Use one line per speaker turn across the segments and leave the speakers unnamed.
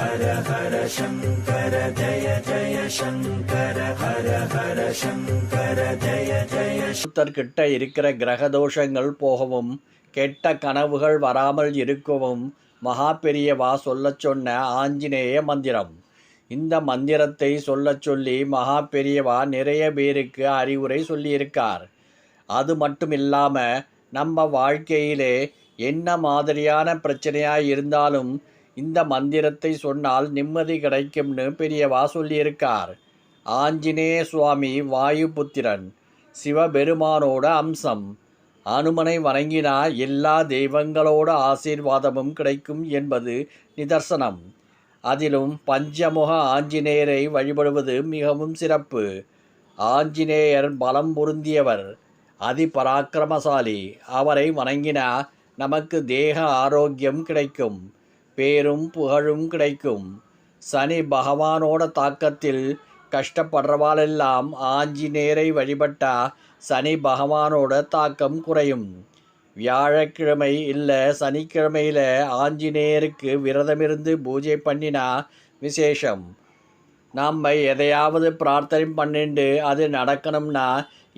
ஹர ஹர சங்கர ஜய ஜய சங்கர ஹர ஹர சங்கர ஜய ஜய
சுத்தர்கிட்ட இருக்கிற கிரக தோஷங்கள் போகவும் கெட்ட கனவுகள் வராமல் இருக்கவும் மகா பெரியவா சொல்லச் சொன்ன ஆஞ்சநேய மந்திரம். இந்த மந்திரத்தை சொல்லச் சொல்லி மகா பெரியவா நிறைய பேருக்கு அறிவுரை சொல்லியிருக்கார். அது மட்டும் இல்லாமல் நம்ம வாழ்க்கையிலே என்ன மாதிரியான பிரச்சனையாக இருந்தாலும் இந்த மந்திரத்தை சொன்னால் நிம்மதி கிடைக்கும்னு பெரியவா சொல்லியிருக்கார் ஆஞ்சநேய சுவாமி வாயுபுத்திரன் சிவபெருமானோட அம்சம். அனுமனை வணங்கினா எல்லா தெய்வங்களோட ஆசீர்வாதமும் கிடைக்கும் என்பது நிதர்சனம். அதிலும் பஞ்சமுக ஆஞ்சநேயரை வழிபடுவது மிகவும் சிறப்பு. ஆஞ்சநேயர் பலம் பொருந்தியவர் அதிபராக்கிரமசாலி. அவரை வணங்கினா நமக்கு தேக ஆரோக்கியம் கிடைக்கும். பேரும் புகழும் கிடைக்கும். சனி பகவானோட தாக்கத்தில் கஷ்டப்படுறவாளெல்லாம் ஆஞ்சநேயரை வழிபட்டா சனி பகவானோட தாக்கம் குறையும். வியாழக்கிழமை இல்லை சனிக்கிழமையில் ஆஞ்சநேயருக்கு விரதமிருந்து பூஜை பண்ணினா விசேஷம். நாம் எதையாவது பிரார்த்தனை பண்ணிண்டு அது நடக்கணும்னா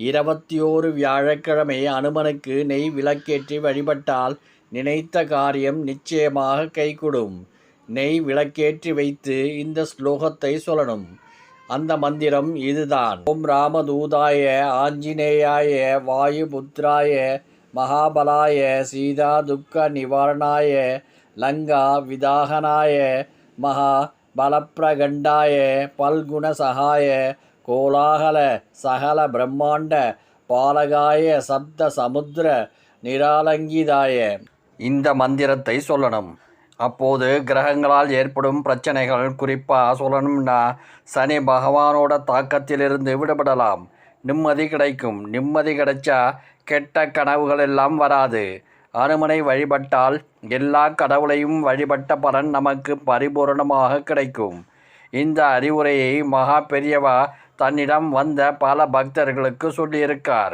இருபத்தி ஓரு வியாழக்கிழமை அனுமனுக்கு நெய் விளக்கேற்றி வழிபட்டால் நினைத்த காரியம் நிச்சயமாக கைகூடும். நெய் விளக்கேற்றி வைத்து இந்த ஸ்லோகத்தை சொல்லணும். அந்த மந்திரம் இதுதான். ஓம் ராமதூதாய ஆஞ்சநேயாய வாயுபுத்ராய மகாபலாய சீதா துக்க நிவாரணாய லங்கா விதாகனாய மகா பலப்பிரகண்டாய பல்குண சகாய கோலாகல சகல பிரம்மாண்ட பாலகாய சப்த சமுத்திர நிராலங்கிதாய இந்த மந்திரத்தை சொல்லணும். அப்போது கிரகங்களால் ஏற்படும் பிரச்சனைகள் குறிப்பாக சொல்லணும்னா சனி பகவானோட தாக்கத்திலிருந்து விடுபடலாம். நிம்மதி கிடைக்கும். நிம்மதி கிடைச்சா கெட்ட கனவுகள் எல்லாம் வராது. அனுமனை வழிபட்டால் எல்லா கடவுளையும் வழிபட்ட பலன் நமக்கு பரிபூரணமாக கிடைக்கும். இந்த அறிவுரையை மகா பெரியவா தன்னிடம் வந்த பல பக்தர்களுக்கு சொல்லியிருக்கார்.